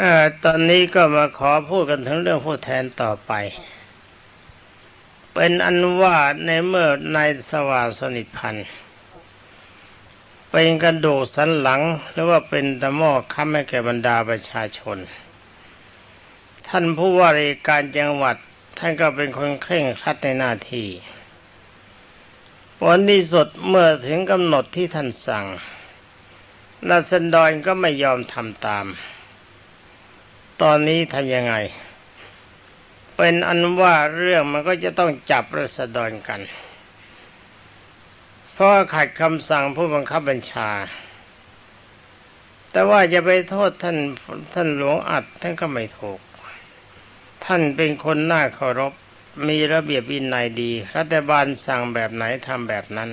อตอนนี้ก็มาขอพูดกันถึงเรื่องผู้แทนต่อไป เป็นอันว่าในเมื่อนายสว่างสนิทพันธ์เป็นกระดูกสันหลังหรือว่าเป็นตะหม้อค้ำให้แก่บรรดาประชาชน ท่านผู้ว่าราชการจังหวัด ท่านก็เป็นคนเคร่งครัดในหน้าที่ผลที่สุดเมื่อถึงกำหนดที่ท่านสั่งราษฎรก็ไม่ยอมทำตาม ตอนนี้ทำยังไง เป็นอันว่าเรื่องมันก็จะต้องจับรัษฎรกัน เพราะขัดคำสั่งผู้บังคับบัญชา แต่ว่าจะไปโทษท่านท่านหลวงอัดท่านก็ไม่ถูก ท่านเป็นคนน่าเคารพมีระเบียบวินัยดี รัฐบาลสั่งแบบไหนทำแบบนั้น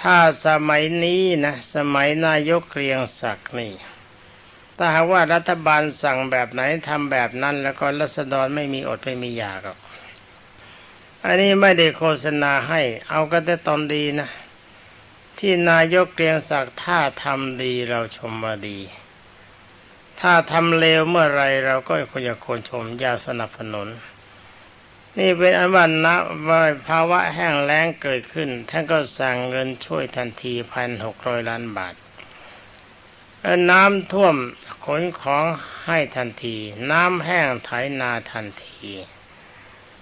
ถ้าสมัยนี้นะ สมัยนายกเกรียงศักดิ์นี่ ถ้าหากว่ารัฐบาลสั่งแบบไหนทำแบบนั้น แล้วก็รัษฎรไม่มีอดไม่มีอยากหรอกอันนี้ไม่ได้โฆษณาให้ เอาก็แต่ตอนดีนะ ที่นายกเกรียงศักดิ์ถ้าทำดีเราชมว่าดี ถ้าทำเลวเมื่อไรเราก็ควรจะคนชมยาสนับสนุน นี่เป็นอันว่านะว่าภาวะแห้งแล้งเกิดขึ้น ท่านก็สั่งเงินช่วยทันทีพันหกร้อยล้านบาท น้ำท่วมขนของให้ทันที น้ำแห้งไถนาทันที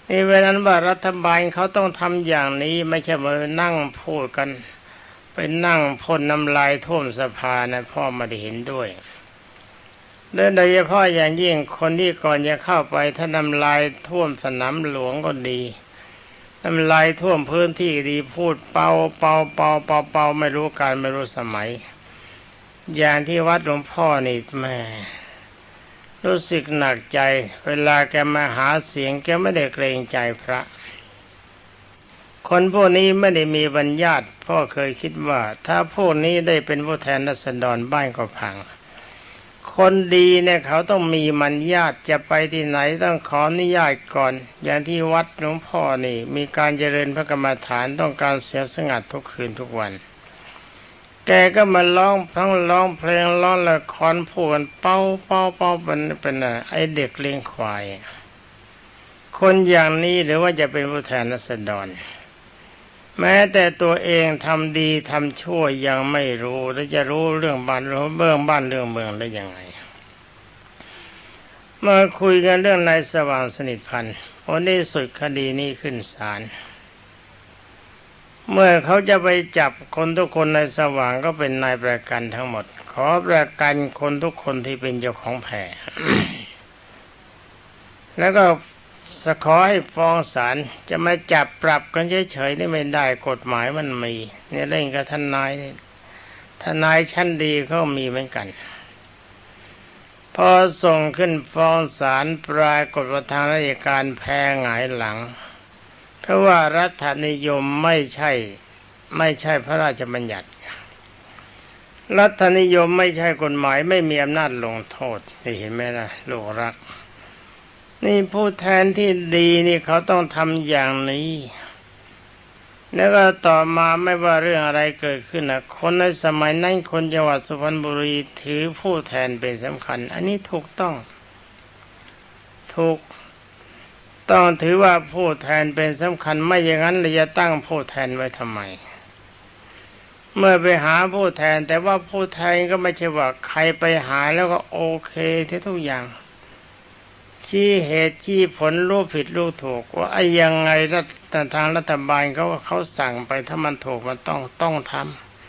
นี่เวลานั้นว่ารัฐบาลเขาต้องทำอย่างนี้ไม่ใช่มานั่งพูดกัน ไปนั่งพ่นน้ำลายท่วมสภานะพ่อไม่ได้เห็นด้วยโดยเฉพาะอย่างยิ่งคนที่ก่อนจะเข้าไปถ้าน้ำลายท่วมสนามหลวงก็ดีน้ำลายท่วมพื้นที่ดีพูดเป่าเป่าเป่าเป่าเป่าไม่รู้การไม่รู้สมัย อย่างที่วัดหลวงพ่อนี่แม่รู้สึกหนักใจ เวลาแกมาหาเสียงแกไม่ได้เกรงใจพระ คนพวกนี้ไม่ได้มีบัญญัติพ่อเคยคิดว่า ถ้าพวกนี้ได้เป็นผู้แทนรัษฎรบ้านก็พัง คนดีเนี่ยเขาต้องมีมันญาติจะไปที่ไหนต้องขออนุญาตก่อน อย่างที่วัดหลวงพ่อนี่ มีการเจริญพระกรรมฐานต้องการเสียสงัดทุกคืนทุกวัน แกก็มาร้องทั้งร้องเพลงร้องละครพูดเป้าเป้าเป้าเป็นเป็นไอเด็กเลี้ยงควาย คนอย่างนี้หรือว่าจะเป็นผู้แทนรัษฎร แม้แต่ตัวเองทำดีทำชั่วยังไม่รู้แล้วจะรู้เรื่องบ้านรู้เบื้องบ้านเรื่องเมืองได้ยังไง มาคุยกันเรื่องนายสว่างสนิทพันธ์ผลที่สุดคดีนี้ขึ้นศาล เมื่อเขาจะไปจับคนทุกคนในสว่างก็เป็นนายประกันทั้งหมด ขอประกันคนทุกคนที่เป็นเจ้าของแผ่แล้วก็สขอให้ฟ้องศาลจะมาจับปรับกันเฉยๆนี่ไม่ได้กฎหมายมันมีเนี่ยเล่นกับทนายทนายชั้นดีเขามีเหมือนกัน พอส่งขึ้นฟ้องศาลปรากฏว่าทางราชการแพ้หงายหลัง ราะว่ารัฐนิยมไม่ใช่ไม่ใช่พระราชบัญญัติ รัฐนิยมไม่ใช่กฎหมายไม่มีอำนาจลงโทษนี่เห็นไหมนะลูกรัก นี่ผู้แทนที่ดีนี่เขาต้องทำอย่างนี้ แล้วก็ต่อมาไม่ว่าเรื่องอะไรเกิดขึ้นนะคนในสมัยนั้นคนจังหวัดสุพรรณบุรีถือผู้แทนเป็นสำคัญ อันนี้ถูกต้อง ถูก ต้องถือว่าผู้แทนเป็นสำคัญไม่อย่างนั้นเราจะตั้งผู้แทนไว้ทำไม เมื่อไปหาผู้แทน แต่ว่าผู้แทนก็ไม่ใช่ว่าใครไปหาแล้วก็โอเคที่ทุกอย่างชี้เหตุชี้ผลรู้ผิดรู้ถูก ว่าไอ้ยังไงรัฐทางรัฐบาลเขาเขาสั่งไปถ้ามันถูกมันต้องต้องท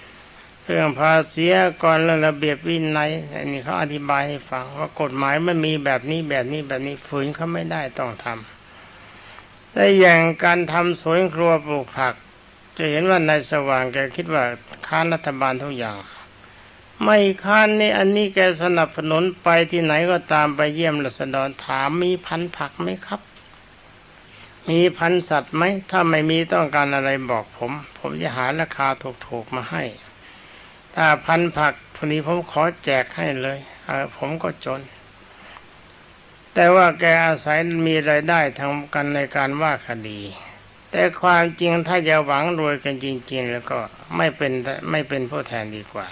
ำเรื่องภาษีก่อนเรื่องระเบียบวินัยอันนี้เขาอธิบายให้ฟังว่ากฎหมายมันมีแบบนี้แบบนี้แบบนี้ฝืนเขาไม่ได้ต้องทำ แต่อย่างการทำสวนครัวปลูกผัก จะเห็นว่านายสว่างแกคิดว่าค้านรัฐบาลทุกอย่าง ไม่ค้านนี่อันนี้แกสนับสนุนไปที่ไหนก็ตามไปเยี่ยมรัษฎรถามมีพันผักไหมครับ มีพันสัตว์ไหมถ้าไม่มีต้องการอะไรบอกผม ผมจะหาราคาถูกๆมาให้ ถ้าพันผักพวกนี้ผมขอแจกให้เลยเออผมก็จน แต่ว่าแกอาศัยมีรายได้ทำกันในการว่าคดี แต่ความจริงถ้าจะหวังรวยกันจริง ๆ แล้วก็ไม่เป็นไม่เป็นผู้แทนดีกว่า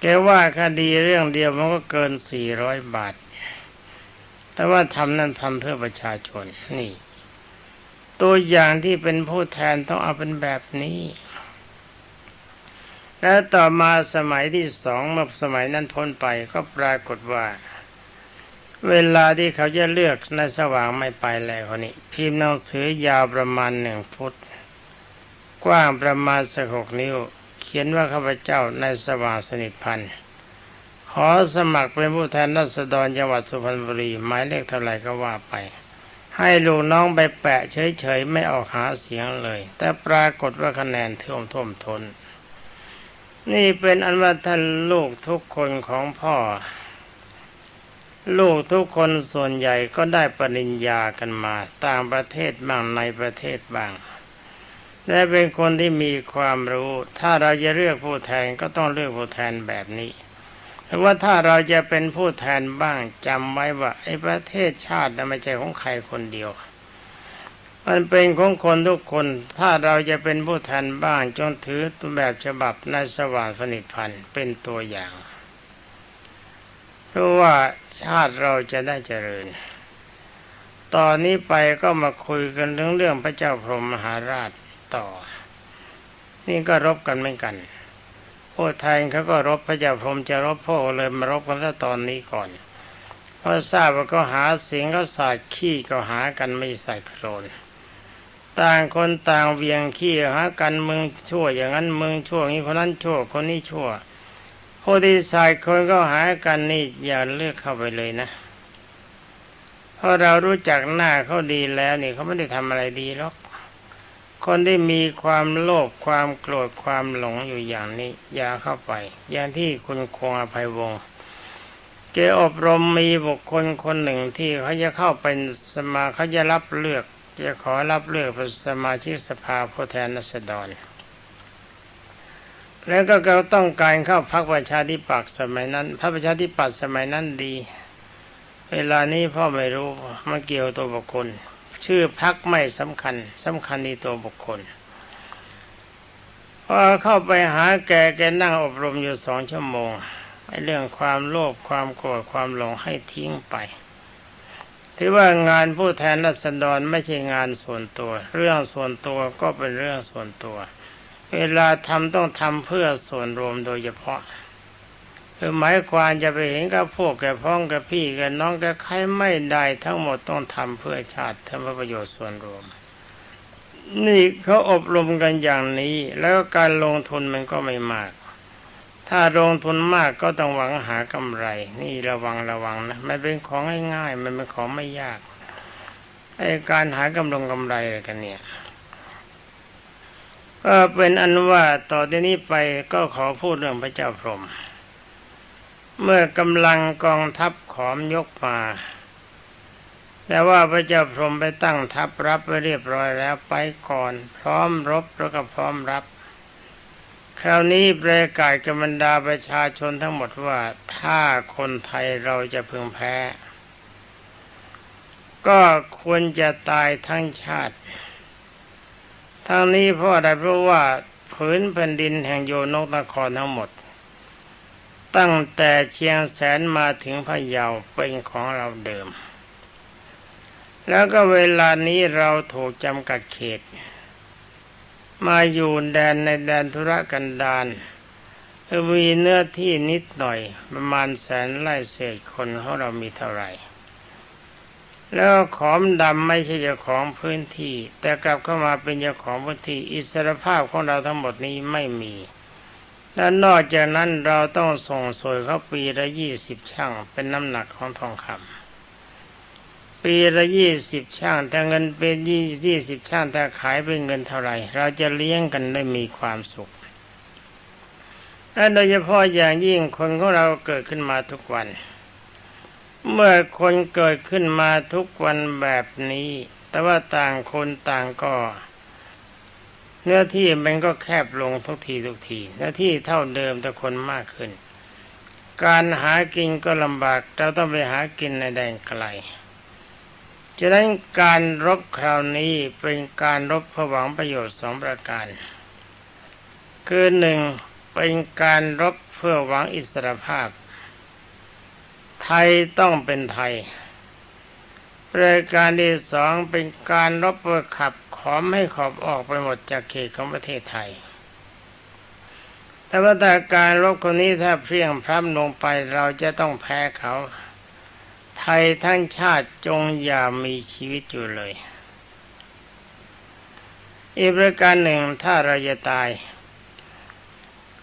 แกว่าคดีเรื่องเดียวมันก็เกินสี่ร้อยบาท แต่ว่าทำนั้นทำเพื่อประชาชนนี่ ตัวอย่างที่เป็นผู้แทนต้องเอาเป็นแบบนี้แล้วต่อมาสมัยที่สองเมื่อสมัยนั้นพ้นไปก็ปรากฏว่า เวลาที่เขาจะเลือกในสว่างไม่ไปแล้วคนนี้ พิมพ์หนังสือยาวประมาณหนึ่งฟุต กว้างประมาณสักหกนิ้ว เขียนว่าข้าพเจ้าในสว่างสนิทพันธ์ขอสมัครเป็นผู้แทนรัษฎรจังหวัดสุพรรณบุรีหมายเลขเท่าไหร่ก็ว่าไป ให้ลูกน้องไปแปะเฉยๆ ไม่ออกหาเสียงเลย แต่ปรากฏว่าคะแนนท่วมท่วมทน นี่เป็นอันว่าท่านลูกทุกคนของพ่อ ลูกทุกคนส่วนใหญ่ก็ได้ปริญญากันมา ต่างประเทศบ้างในประเทศบ้าง และเป็นคนที่มีความรู้ ถ้าเราจะเลือกผู้แทนก็ต้องเลือกผู้แทนแบบนี้เพราะว่าถ้าเราจะเป็นผู้แทนบ้างจำไว้ว่าไอ้ประเทศชาติไม่ใช่ของใครคนเดียว มันเป็นของคนทุกคน ถ้าเราจะเป็นผู้แทนบ้างจงถือตัวแบบฉบับในสว่างสนิทพันธ์เป็นตัวอย่าง เพราะว่าชาติเราจะได้เจริญ ตอนนี้ไปก็มาคุยกันเรื่องเรื่องพระเจ้าพรหมมหาราชต่อ นี่ก็รบกันเหมือนกันผู้แทนเขาก็รบพระเจ้าพรหมจะรบพ่อเลยมารบกันซะตอนนี้ก่อนเพราะทราบว่าก็หาเสียงเขาสาดขี้ก็หากันไม่ใส่โครนต่างคนต่างเวียงขี้หากันมึงชั่วอย่างนั้นมึงชั่วนี้คนนั้นชั่วคนนี้ชั่ว ผู้ที่สายคนก็หากันนี่อย่าเลือกเข้าไปเลยนะ เพราะเรารู้จักหน้าเขาดีแล้วนี่เขาไม่ได้ทำอะไรดีหรอก คนที่มีความโลภความโกรธความหลงอยู่อย่างนี้ อย่าเข้าไป อย่างที่คุณคงอภัยวงศ์เกอบรมมีบุคคลคนหนึ่งที่เขาจะเข้าเป็นสมาเขาจะรับเลือกจะขอรับเลือกเป็นสมาชิกสภาผู้แทนราษฎร แล้วก็เขาต้องการเข้าพักประชาธิปัตย์สมัยนั้น พระประชาธิปัตย์สมัยนั้นดี เวลานี้พ่อไม่รู้มันเกี่ยวตัวบุคคล ชื่อพักไม่สำคัญสำคัญที่ตัวบุคคลพอเข้าไปหาแกแกนั่งอบรมอยู่สองชั่วโมงไอ้เรื่องความโลภความโกรธความหลงให้ทิ้งไป ถือว่างานผู้แทนรัษฎรไม่ใช่งานส่วนตัว เรื่องส่วนตัวก็เป็นเรื่องส่วนตัว เวลาทำต้องทำเพื่อส่วนรวมโดยเฉพาะคือหมายความจะไปเห็นกับพวกแกพ้องกับพี่กับน้องกับใครไม่ได้ทั้งหมดต้องทำเพื่อชาติทำเพื่อประโยชน์ส่วนรวม นี่เขาอบรมกันอย่างนี้ แล้วการลงทุนมันก็ไม่มาก ถ้าลงทุนมากก็ต้องหวังหากำไร นี่ระวังระวังนะมันเป็นของง่ายๆมันเป็นของไม่ยากไอ้การหากำลงกำไรอะไรกันเนี่ย ก็เป็นอันว่าต่อที่นี้ไปก็ขอพูดเรื่องพระเจ้าพรหมเมื่อกำลังกองทัพขอมยกมา แต่ว่าพระเจ้าพรหมไปตั้งทัพรับไว้เรียบร้อยแล้วไปก่อน พร้อมรบแล้วก็พร้อมรับ คราวนี้ประกาศกับบรรดาประชาชนทั้งหมดว่าถ้าคนไทยเราจะพึงแพ้ ก็ควรจะตายทั้งชาติ ทั้งนี้เพราะอะไรเพราะว่าผืนแผ่นดินแห่งโยนกนครทั้งหมด ตั้งแต่เชียงแสนมาถึงพะเยาเป็นของเราเดิม แล้วก็เวลานี้เราถูกจำกัดเขต มาอยู่แดนในแดนธุรกันดารมีเนื้อที่นิดหน่อยประมาณแสนไร่เศษคนของเรามีเท่าไหร่ แล้วขอมดำไม่ใช่เจ้าของพื้นที่ แต่กลับเข้ามาเป็นเจ้าของพื้นที่อิสรภาพของเราทั้งหมดนี้ไม่มี และนอกจากนั้นเราต้องส่งสวยเขาปีละยี่สิบช่างเป็นน้ำหนักของทองคำปีละยี่สิบช่างแต่เงินเป็นยี่ยี่สิบช่างแต่ขายเป็นเงินเท่าไหร่ เราจะเลี้ยงกันได้มีความสุขและโดยเฉพาะอย่างยิ่งคนของเราเกิดขึ้นมาทุกวัน เมื่อคนเกิดขึ้นมาทุกวันแบบนี้ แต่ว่าต่างคนต่างก็ เนื้อที่มันก็แคบลงทุกทีทุกทีเนื้อที่เท่าเดิมแต่คนมากขึ้น การหากินก็ลำบาก เราต้องไปหากินในแดนไกลฉะนั้นการรบคราวนี้เป็นการรบเพื่อหวังประโยชน์สองประการ คือหนึ่งเป็นการรบเพื่อหวังอิสรภาพ ทยต้องเป็นไทยประการที่สองเป็นการรบเพื่อขับขอมให้ขอบออกไปหมดจากเขตของประเทศไทย แต่ว่าแต่การรบคนนี้ถ้าเพียงพร้ำลงไปเราจะต้องแพ้เขา ไทยทั้งชาติจงอย่ามีชีวิตอยู่เลย อีกประการหนึ่งถ้าเราจะตาย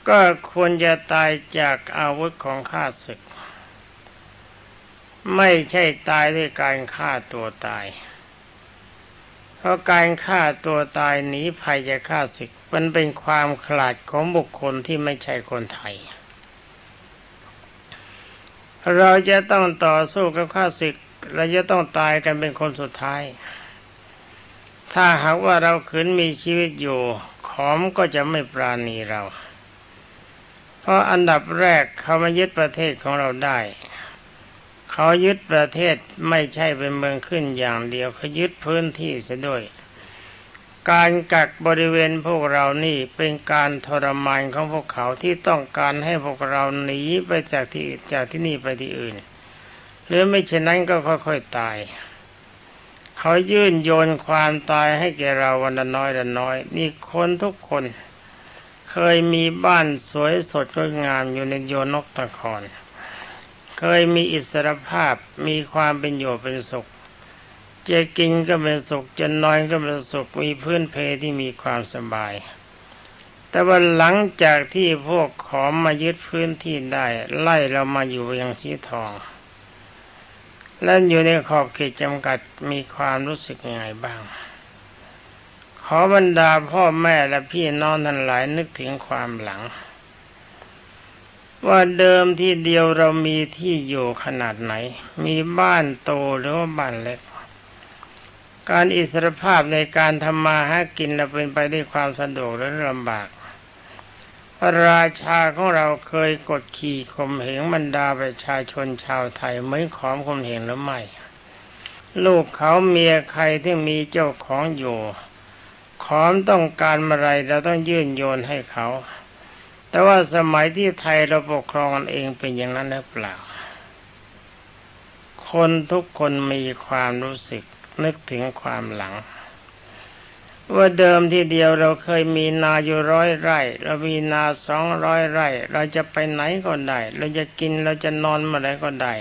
ก็ควรจะตายจากอาวุธของข้าศึก ไม่ใช่ตายด้วยการฆ่าตัวตาย เพราะการฆ่าตัวตายหนีภัยจากข้าศึก มันเป็นความขลาดของบุคคลที่ไม่ใช่คนไทย เราจะต้องต่อสู้กับข้าศึก เราจะต้องตายกันเป็นคนสุดท้าย ถ้าหากว่าเราขืนมีชีวิตอยู่ ขอมก็จะไม่ปราณีเรา เพราะอันดับแรกเขามายึดประเทศของเราได้ เขายึดประเทศไม่ใช่เป็นเมืองขึ้นอย่างเดียวเขายึดพื้นที่เสียด้วย การกักบริเวณพวกเรานี่เป็นการทรมานของพวกเขาที่ต้องการให้พวกเราหนีไปจากที่จากที่นี่ไปที่อื่น หรือไม่เช่นนั้นก็ค่อยๆตายเขายื่นโยนความตายให้แก่เราวันละน้อยละน้อย นี่คนทุกคน เคยมีบ้านสวยสดงดงามอยู่ในโยนกตะคอน เคยมีอิสรภาพมีความเป็นอยู่เป็นสุข จะกินก็เป็นสุข จะนอนก็เป็นสุข มีพื้นเพที่มีความสบาย แต่ว่าหลังจากที่พวกขอมมายึดพื้นที่ได้ ไล่เรามาอยู่ยังสีทอง และอยู่ในขอบเขตจำกัดมีความรู้สึกยังไงบ้าง ขอบรรดาพ่อแม่และพี่น้องทั้งหลายนึกถึงความหลัง ว่าเดิมที่เดียวเรามีที่อยู่ขนาดไหน มีบ้านโตหรือว่าบ้านเล็ก การอิสรภาพในการทำมาหากินเราเป็นไปด้วยความสะดวกและลำบาก พระราชาของเราเคยกดขี่ข่มเหงบรรดาประชาชนชาวไทยเหมือนขอมข่มเหงหรือไม่ ลูกเขาเมียใครที่มีเจ้าของอยู่ขอมต้องการอะไรเราต้องยื่นโยนให้เขา แต่ว่าสมัยที่ไทยเราปกครองกันเองเป็นอย่างนั้นหรือเปล่า คนทุกคนมีความรู้สึกนึกถึงความหลัง ว่าเดิมที่เดียวเราเคยมีนาอยู่ร้อยไร่ เรามีนาสองร้อยไร่ เราจะไปไหนก็ได้ เราจะกินเราจะนอนเมื่อไรก็ได้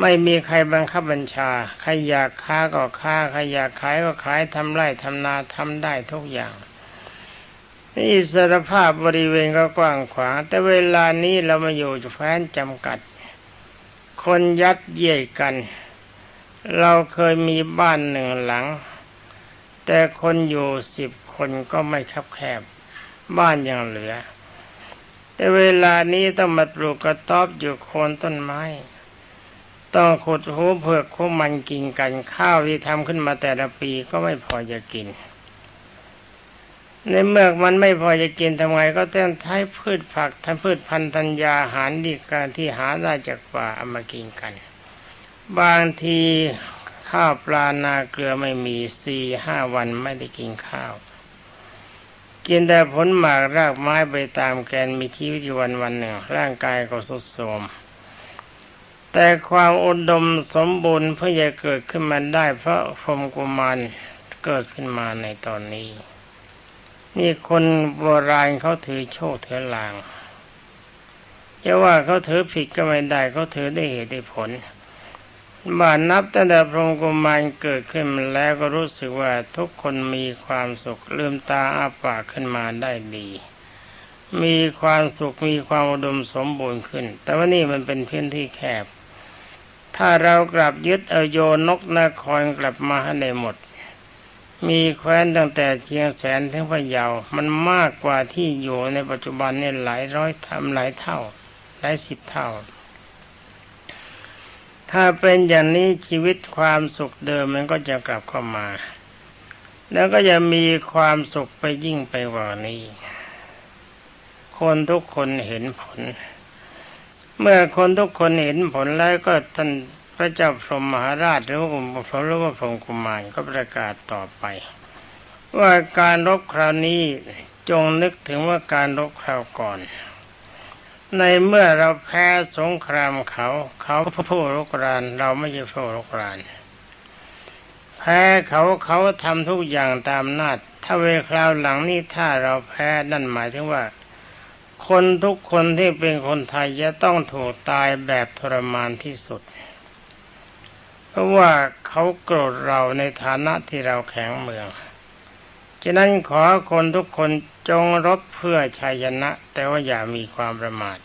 ไม่มีใครบังคับบัญชา ใครอยากค้าก็ค้า ใครอยากขายก็ขายทำไร่ทำนาทำได้ทุกอย่าง อิสรภาพบริเวณก็กว้างขวาง แต่เวลานี้เรามาอยู่แฟนจำกัด คนยัดเยียดกัน เราเคยมีบ้านหนึ่งหลัง แต่คนอยู่สิบคนก็ไม่คับแคบ บ้านยังเหลือ แต่เวลานี้ต้องมาปลูกกระต๊อบอยู่โคนต้นไม้ ต้องขุดหูเผือกคู่มันกินกันข้าวที่ทำขึ้นมาแต่ละปีก็ไม่พอจะกิน ในเมื่อมันไม่พอจะกินทำไงก็ต้องใช้พืชผักทำพืชพันธุ์ธัญญาอาหารดีการที่หาได้จากป่าเอามากินกัน บางทีข้าวปลานาเกลือไม่มีสี่ห้าวันไม่ได้กินข้าว กินแต่ผลหมากรากไม้ไปตามแกนมีชีวิตอยู่วันวันหนึ่ง ร่างกายก็สุดโทรมแต่ความอุดมสมบูรณ์เพื่อจะเกิดขึ้นมาได้ เพราะพรมกุมารเกิดขึ้นมาในตอนนี้ นี่คนโบราณเขาถือโชคถือลางจะว่าเขาถือผิดก็ไม่ได้เขาถือได้เหตุได้ผลบ้านนับตั้งแต่พรหมกุมารเกิดขึ้นมาแล้วก็รู้สึกว่าทุกคนมีความสุขลืมตาอาปากขึ้นมาได้ดี มีความสุขมีความอุดมสมบูรณ์ขึ้น แต่ว่านี่มันเป็นพื้นที่แคบ ถ้าเรากลับยึดเอาโยนกนครกลับมาให้ได้หมด มีแคว้นตั้งแต่เชียงแสนถึงพะเยา มันมากกว่าที่อยู่ในปัจจุบันเนี่ยหลายร้อยทำหลายเท่า หลายสิบเท่า ถ้าเป็นอย่างนี้ชีวิตความสุขเดิมมันก็จะกลับเข้ามา แล้วก็จะมีความสุขไปยิ่งไปกว่านี้ คนทุกคนเห็นผล เมื่อคนทุกคนเห็นผลแล้วก็ท่าน พระเจ้าพรหมมหาราชหรือว่าพระหรือว่าพรหมกุมารก็ประกาศต่อไป ว่าการรบคราวนี้จงนึกถึงว่าการรบคราวก่อน ในเมื่อเราแพ้สงครามเขา เขาผู้รุกราน เราไม่ใช่ผู้รุกราน แพ้เขาเขาทำทุกอย่างตามนาจถ้าเวลาคราวหลังนี้ถ้าเราแพ้นั่นหมายถึงว่า คนทุกคนที่เป็นคนไทยจะต้องถูกตายแบบทรมานที่สุด เพราะว่าเขาโกรธเราในฐานะที่เราแข็งเมือง ฉะนั้นขอคนทุกคนจงรบเพื่อชัยชนะ แต่ว่าอย่ามีความประมาท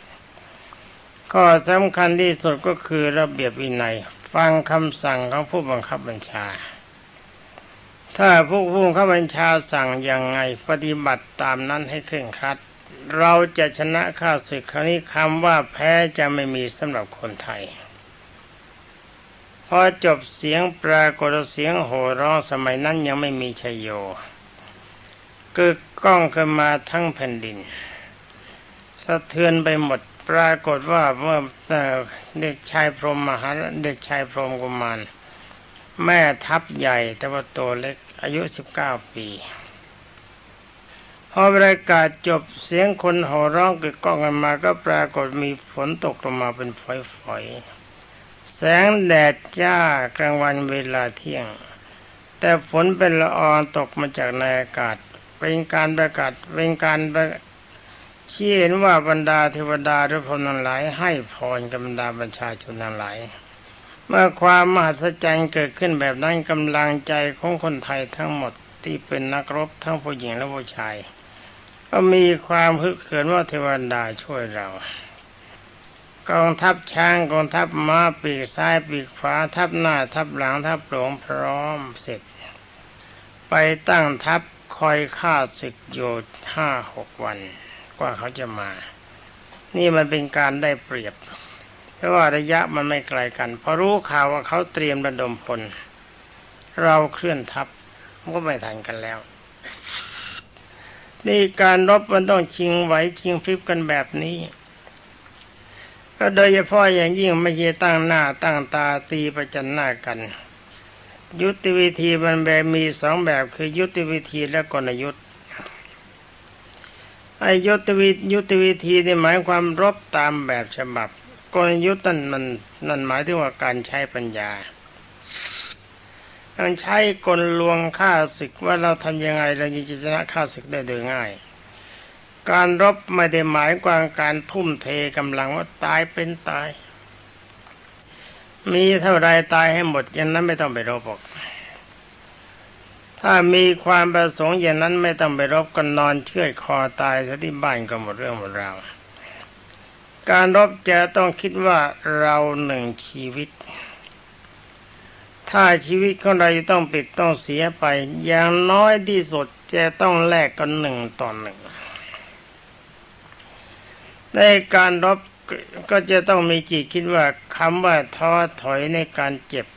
ข้อสำคัญที่สุดก็คือระเบียบวินัย ฟังคำสั่งของผู้บังคับบัญชา ถ้าผู้ผู้บังคับบัญชาสั่งอย่างไงปฏิบัติตามนั้นให้เคร่งครัด เราจะชนะข้าศึกครั้งนี้คำว่าแพ้จะไม่มีสำหรับคนไทย พอจบเสียงปรากฏเสียงโห่ร้องสมัยนั้นยังไม่มีชัยโยกึกก้องขึ้นมาทั้งแผ่นดิน สะเทือนไปหมดปรากฏว่าเมื่อเด็กชายพรหมมหาเด็กชายพรหมกุมารแม่ทัพใหญ่แต่ว่าตัวเล็กอายุสิบเก้าปีพอประกาศจบเสียงคนโห่ร้องกึกก้องกันมาก็ปรากฏมีฝนตกลงมาเป็นฝอยๆ แสงแดดจ้ากลางวันเวลาเที่ยง แต่ฝนเป็นละอองตกมาจากในอากาศ เป็นการประกาศเป็นการประชี้เห็นว่าบรรดาเทวดาหรือพรหมทั้งหลาย ให้พรกับบรรดาประชาชนทั้งหลาย เมื่อความมหัศจรรย์เกิดขึ้นแบบนั้นกำลังใจของคนไทยทั้งหมดที่เป็นนักรบทั้งผู้หญิงและผู้ชาย ก็มีความฮึกเหิมว่าเทวดาช่วยเรา กองทัพช้างกองทัพม้าปีกซ้ายปีกขวาทัพหน้าทัพหลังทัพหลวงพร้อมเสร็จ ไปตั้งทัพคอยฆ่าศึกโยดห้าหกวัน กว่าเขาจะมา นี่มันเป็นการได้เปรียบ เพราะว่าระยะมันไม่ไกลกันพอรู้ข่าวว่าเขาเตรียมระดมพล เราเคลื่อนทัพมันก็ไม่ทันกันแล้วนี่การรบมันต้องชิงไหวชิงพริบกันแบบนี้ ก็โดยเฉพาะอย่างยิ่งไม่ใช่ตั้งหน้าตั้งตาตีประจันหน้ากัน ยุทธวิธีมันแบบมีสองแบบคือยุทธวิธีและกลยุทธ์ไอยุทธวิยุทธวิธีนี่หมายความรบตามแบบฉบับ กลยุทธ์นั่นมันนั่นหมายถึงว่าการใช้ปัญญาการใช้กลลวงฆ่าศึกว่าเราทำยังไงเราจะชนะฆ่าศึกได้โดยง่าย การรบไม่ได้หมายความการทุ่มเทกำลังว่าตายเป็นตาย มีเท่าไรตายให้หมดอย่างนั้นไม่ต้องไปรบหรอกถ้ามีความประสงค์อย่างนั้นไม่ต้องไปรบกันนอนเชื่อคอตายซะที่บ้านก็หมดเรื่องหมดราวการรบจะต้องคิดว่าเราหนึ่งชีวิต ถ้าชีวิตของเราจะต้องปิดต้องเสียไป อย่างน้อยที่สุดจะต้องแลกกันหนึ่งต่อหนึ่ง ในการรบก็จะต้องมีจิตคิดว่าคำว่าท้อถอยในการเจ็บ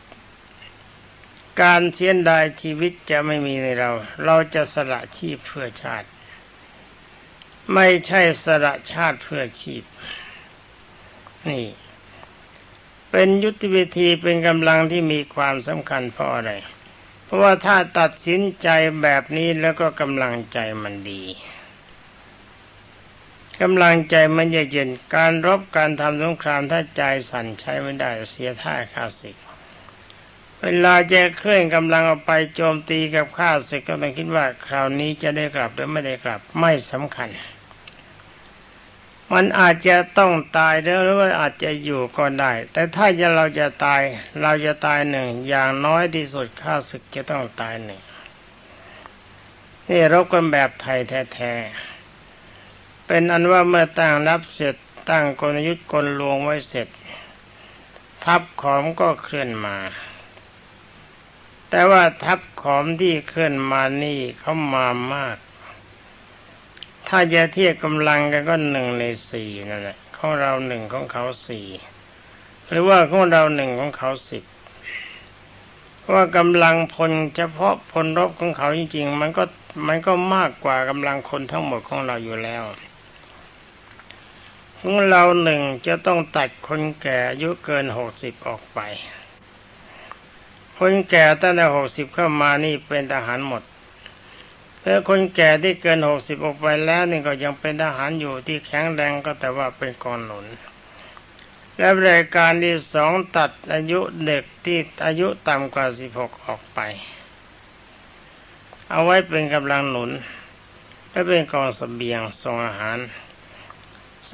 การเสียดายชีวิตจะไม่มีในเรา เราจะสละชีพเพื่อชาติ ไม่ใช่สละชาติเพื่อชีพ นี่ เป็นยุทธวิธีเป็นกำลังที่มีความสำคัญเพราะอะไร เพราะว่าถ้าตัดสินใจแบบนี้แล้วก็กำลังใจมันดี กำลังใจมันเย็นการรบการทำสงครามถ้าใจสั่นใช้ไม่ได้เสียท่าข้าศึก เวลาจะเคลื่อนกำลังออกไปโจมตีกับข้าศึกก็ต้องคิดว่าคราวนี้จะได้กลับหรือไม่ได้กลับไม่สำคัญ มันอาจจะต้องตายหรือว่าอาจจะอยู่ก็ได้ แต่ถ้าจะเราจะตายเราจะตายหนึ่ง อย่างน้อยที่สุดข้าศึกจะต้องตายหนึ่งนี่รบกันแบบไทยแท้ๆ เป็นอันว่าเมื่อตั้งรับเสร็จตั้งกลยุทธ์กลลวงไว้เสร็จ ทัพขอมก็เคลื่อนมา แต่ว่าทัพขอมที่เคลื่อนมานี่เขามามาก ถ้าจะเทียบกำลังกันก็หนึ่งในสี่นั่นแหละของเราหนึ่งของเขาสี่หรือว่าของเราหนึ่งของเขาสิบว่ากำลังพลเฉพาะพลรบของเขาจริงๆ มันก็มันก็มากกว่ากำลังคนทั้งหมดของเราอยู่แล้ว ของเราหนึ่งจะต้องตัดคนแก่อายุเกินหกสิบออกไป คนแก่ตั้งแต่หกสิบเข้ามานี่เป็นทหารหมดแต่คนแก่ที่เกินหกสิบออกไปแล้วนี่ก็ยังเป็นทหารอยู่ที่แข็งแรงก็แต่ว่าเป็นกองหนุน และรายการที่สองตัดอายุเด็กที่อายุต่ำกว่าสิบหกออกไป เอาไว้เป็นกำลังหนุน และเป็นกองสเสบียงส่งอาหาร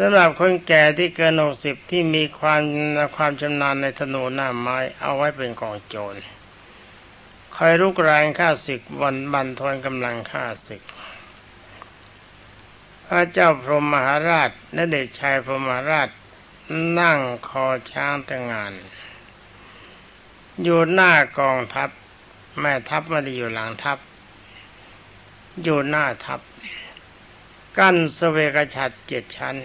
สำหรับคนแก่ที่เกินหกสิบที่มีความความชำนาญในธนูหน้าไม้เอาไว้เป็นกองโจรคอยรุกรานข้าศึกวันบันทอนกำลังข้าศึก พระเจ้าพรหมมหาราชและเด็กชายพรหมมหาราชนั่งคอช้างแต่งงาน อยู่หน้ากองทัพ แม่ทัพไม่ได้อยู่หลังทัพ อยู่หน้าทัพ กั้นสเวกฉัตรเจ็ดชั้น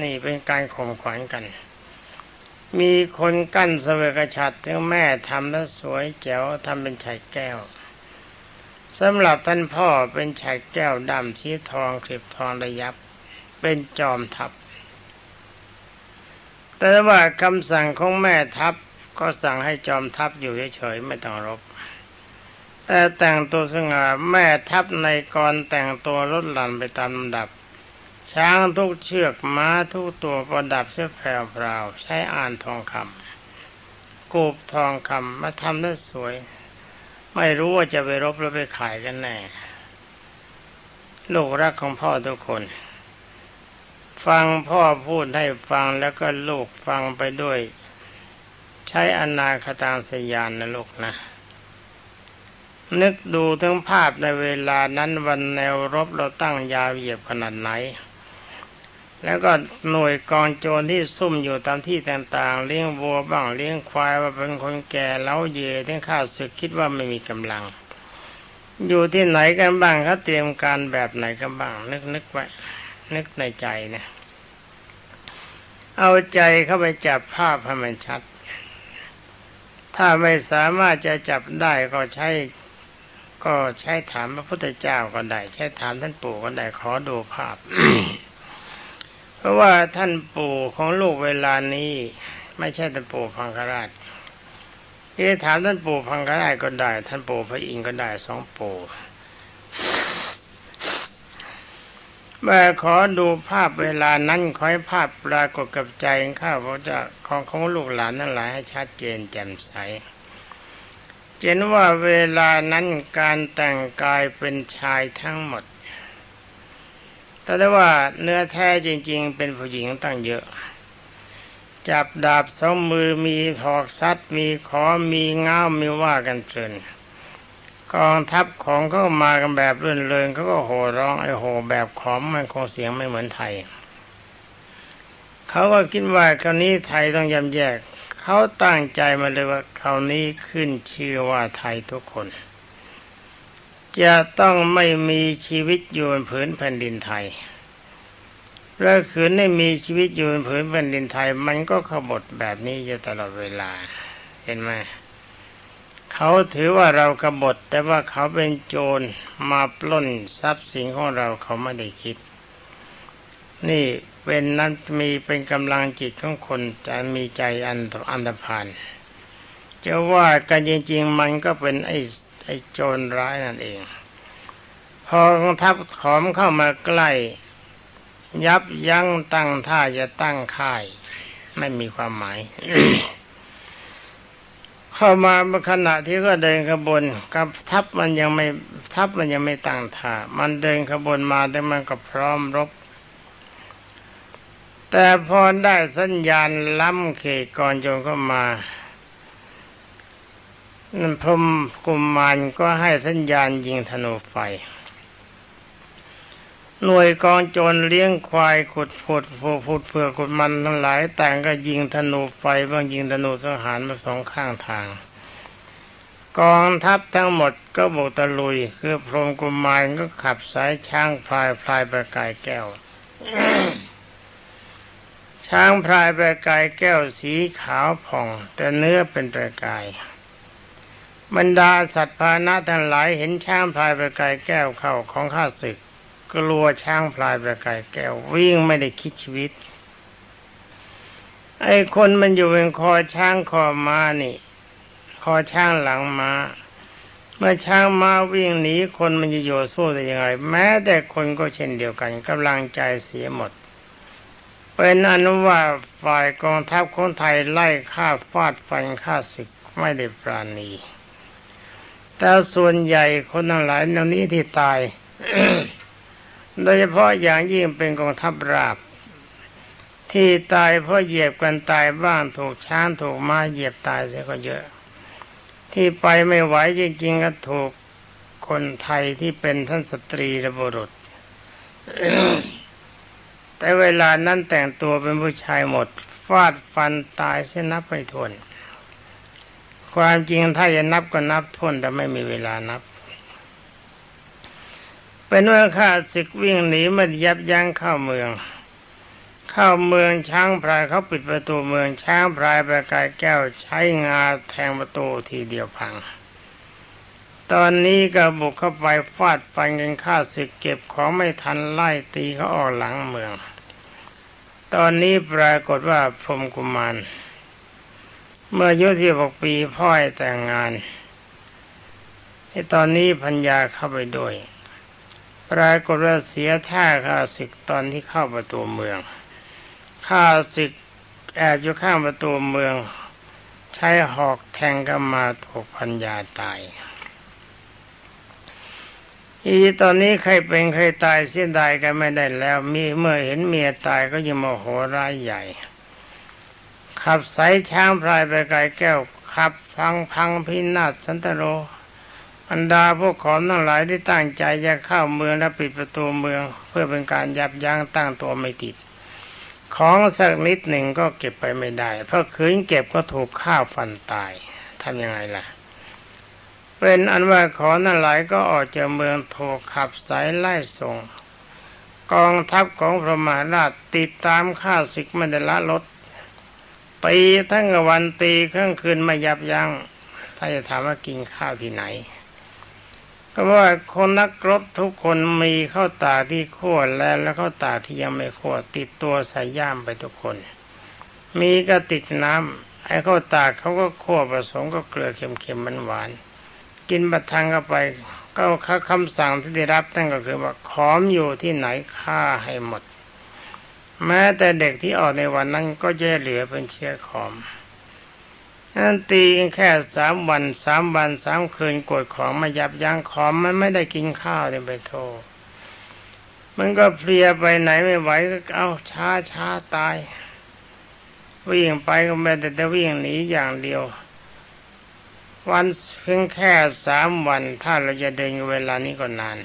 นี่เป็นการข่มขวัญกัน มีคนกั้นสเวกฉัตรถึงแม่ทำแล้วสวยแจ๋วทำเป็นไฉแก้วสำหรับท่านพ่อเป็นไฉแก้วดำสีทองคลิบทองระยับ เป็นจอมทัพ แต่ว่าคำสั่งของแม่ทัพก็สั่งให้จอมทัพอยู่เฉยๆไม่ต้องรบ แต่แต่งตัวสง่าแม่ทัพในกรแต่งตัวลดหลั่นไปตามลำดับ ช้างทุกเชือกม้าทุกตัวประดับเสื้อแพรวๆใช้อ่านทองคำกูบทองคำมาทำได้สวย ไม่รู้ว่าจะไปรบหรือไปขายกันแน่ลูกรักของพ่อทุกคน ฟังพ่อพูดให้ฟังแล้วก็ลูกฟังไปด้วย ใช้อนาคตางสยานนะลูกนะ นึกดูถึงภาพในเวลานั้นวันแนวรบเราตั้งยาวเหยียบขนาดไหน แล้วก็หน่วยกองโจรที่ซุ่มอยู่ตามที่ต่างๆ เลี้ยงวัวบ้างเลี้ยงควายว่าเป็นคนแก่เล้าเย่ทั้งข้าศึกคิดว่าไม่มีกำลัง อยู่ที่ไหนกันบ้างเขาเตรียมการแบบไหนกันบ้าง นึกนึกไว้นึกในใจนะ เอาใจเข้าไปจับภาพให้มันชัด ถ้าไม่สามารถจะจับได้ก็ใช้ ก็ใช้ถามพระพุทธเจ้าก็ได้ ใช้ถามท่านปู่ก็ได้ขอดูภาพ เพราะว่าท่านปู่ของลูกเวลานี้ ไม่ใช่ท่านปู่พังคราชที่ถามท่านปู่พังคราชก็ได้ ท่านปู่พระอินทร์ก็ได้สองปู่แม่ขอดูภาพเวลานั้นขอให้ภาพปรากฏกับใจข้าพเจ้าของของลูกหลานทั้งหลายให้ชัดเจนแจ่มใส เห็นว่าเวลานั้นการแต่งกายเป็นชายทั้งหมด แต่ได้ว่าเนื้อแท้จริง ๆ เป็นผู้หญิงตั้งเยอะ จับดาบสองมือมีหอกซัดมีขอมีง้าวมีว่ากันเพลินกองทัพของเขาก็มากันแบบเรื่นเริงเขาก็โห่ร้องไอ้โห่แบบขอมมันคงเสียงไม่เหมือนไทย เขาก็คิดว่าคราวนี้ไทยต้องยำแยก เขาตั้งใจมาเลยว่าคราวนี้ขึ้นชื่อว่าไทยทุกคน จะต้องไม่มีชีวิตอยู่บนผืนแผ่นดินไทยและขืนไม่มีชีวิตอยู่บนผืนแผ่นดินไทย มันก็ขบฏแบบนี้อยู่ตลอดเวลา เห็นไหมเขาถือว่าเรากบฏแต่ว่าเขาเป็นโจรมาปล้นทรัพย์สินของเราเขาไม่ได้คิด นี่ เป็นนั้นมีเป็นกำลังจิตของคนจะมีใจอันอันธพาลจะว่ากันจริงๆมันก็เป็นไอ้ไอ้โจรร้ายนั่นเอง พอกองทัพขอมเข้ามาใกล้ ยับยั้งตั้งท่าจะตั้งค่าย ไม่มีความหมายเข้ามาขณะที่ก็เดินขบวนกับทัพมันยังไม่ทัพมันยังไม่ตั้งท่ามันเดินขบวนมาแต่มันก็พร้อมรบ แต่พอได้สัญญาณล้ำเขตก่อนโจงก็มานั่นพรมกุมมารก็ให้สัญญาณยิงธนูไฟ หน่วยกองโจรเลี้ยงควายขุดผุดผูผุดเผือกขุดมันทั้งหลายแต่งก็ยิงธนูไฟบ้างยิงธนูสังหารมาสองข้างทาง กองทัพทั้งหมดก็บุกตะลุย คือพรมกุมารก็ขับสายช้างพลายพลายประกายแก้ว ช้างพลายประกายแก้วสีขาวผ่อง แต่เนื้อเป็นประกาย บรรดาสัตว์พานะทั้งหลายเห็นช้างพลายประกายแก้วเข้าของข้าศึก กลัวช้างพลายประกายแก้ววิ่งไม่ได้คิดชีวิต ไอ้คนมันอยู่เป็นคอช้างคอม้านี่ คอช้างหลังม้าเมื่อช้างมาวิ่งหนีคนมันจะอยู่สู้ได้ยังไง แม้แต่คนก็เช่นเดียวกันกำลังใจเสียหมด เป็นอนุว่าฝ่ายกองทัพคนไทยไล่ฆ่าฟาดฟันฆ่าศึกไม่ได้ปราณี แต่ส่วนใหญ่คนทั้งหลายเหล่านี้ที่ตาย โดยเฉพาะอย่างยิ่งเป็นกองทัพราบ ที่ตายเพราะเหยียบกันตายบ้างถูกช้างถูกม้าเหยียบตายเสียก็เยอะ ที่ไปไม่ไหวจริงๆก็ถูกคนไทยที่เป็นท่านสตรีและบุรุษ แต่เวลานั้นแต่งตัวเป็นผู้ชายหมด ฟาดฟันตายเสียนับไม่ถ้วน ความจริงถ้าจะนับก็นับถ้วนแต่ไม่มีเวลานับ เป็นว่าข้าศึกวิ่งหนีมันยับยั้งเข้าเมือง เข้าเมืองช้างพรายเขาปิดประตูเมืองช้างพรายประกายแก้วใช้งาแทงประตูทีเดียวพัง ตอนนี้ก็บุกเข้าไปฟาดฟันกันข้าศึกเก็บของไม่ทันไล่ตีเขาออกหลังเมือง ตอนนี้ปรากฏว่าพรมกุมาร เมื่ออายุที่หกปีพ่อยแต่งงานที่ตอนนี้พัญญาเข้าไปด้วย ปรากฏว่าเสียท่าข้าศึกตอนที่เข้าประตูเมืองข้าศึกแอบอยู่ข้างประตูเมือง ใช้หอกแทงกันมาถูกพัญญาตาย อีตอนนี้ใครเป็นใครตายเสียดายกันไม่ได้แล้ว มีเมื่อเห็นเมียตายก็ยังโมโหร้ายใหญ่ ขับสายช้างพลายไปไกลแก้วขับพังพังพินาศสันตโรบรรดาพวกขอมทั้งหลายที่ตั้งใจจะเข้าเมืองและปิดประตูเมือง เพื่อเป็นการยับยั้งตั้งตัวไม่ติด ของสักนิดหนึ่งก็เก็บไปไม่ได้ เพราะคืนเก็บก็ถูกข้าฟันตายทำยังไงล่ะ เป็นอันว่าขอนั่นหลายก็ออกจากเมืองโทขับสายไล่ส่ง กองทัพของพระมหาราชติดตามข้าศึกไม่ได้ละลดตีทั้งวันตีเครื่องคืนไม่ยับยัง้งถ้าจะถามว่ากินข้าวที่ไหน ก็ว่าคนนักรบทุกคนมีข้าวตากที่ขั้วแล้วแล้วข้าวตากที่ยังไม่ขั้วติดตัวใส่ย่ามไปทุกคน มีกระติกน้ำไอ้ข้าวตากเขาก็ขั้วผสมก็เกลือเค็มๆมันหวาน กินบัตรทางเข้าไป ก็คำสั่งที่ได้รับนั่นก็คือว่าขอมอยู่ที่ไหนฆ่าให้หมด แม้แต่เด็กที่ออกในวันนั้นก็จะเหลือเป็นเชื้อขอมนั่นตีกันแค่สามวันสามวันสามคืนกดของมายับยั้งขอมมันไม่ได้กินข้าวเนี่ยไปโทษมันก็เพลียไปไหนไม่ไหวก็เอาช้าช้าตาย วิ่งไปก็ไม่แต่จะวิ่งหนีอย่างเดียว วันเพียงแค่สามวันถ้าเราจะเดินเวลานี้ก็นาน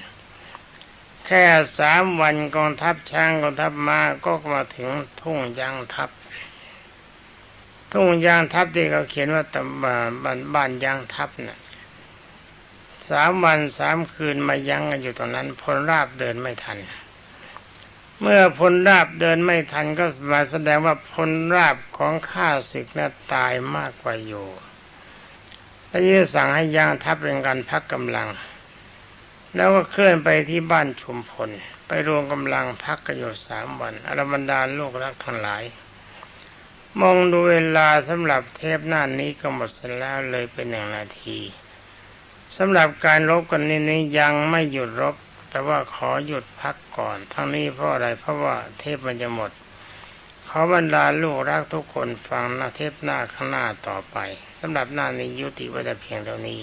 แค่สามวันกองทัพช้างกองทัพมาก็มาถึงทุ่งยางทัพ ทุ่งยางทัพที่เขาเขียนว่าตำบาบ้านบ้านยางทัพน่ะสามวันสามคืนมายังกันอยู่ตรงนั้นพลราบเดินไม่ทัน เมื่อพลราบเดินไม่ทันก็หมายแสดงว่าพลราบของข้าศึกน่ะตายมากกว่าอยู่ แล้วยิ่งสั่งให้ยางทัพเป็นการพักกำลัง แล้วก็เคลื่อนไปที่บ้านชุมพล ไปรวมกำลังพักกันอยู่สามวันอรบรรดาลูกรักทั้งหลาย มองดูเวลาสำหรับเทปหน้านี้ก็หมดสแล้วเลยเป็นหนึ่งนาทีสำหรับการรบกันนี้นี้ยังไม่หยุดรบ แต่ว่าขอหยุดพักก่อน ทั้งนี้เพราะอะไรเพราะว่าเทปมันจะหมดขอบรรดาลูกรักทุกคนฟังนะเทปหน้าข้างหน้าต่อไป สำหรับหน้านี้ยุติไว้แต่เพียงเท่านี้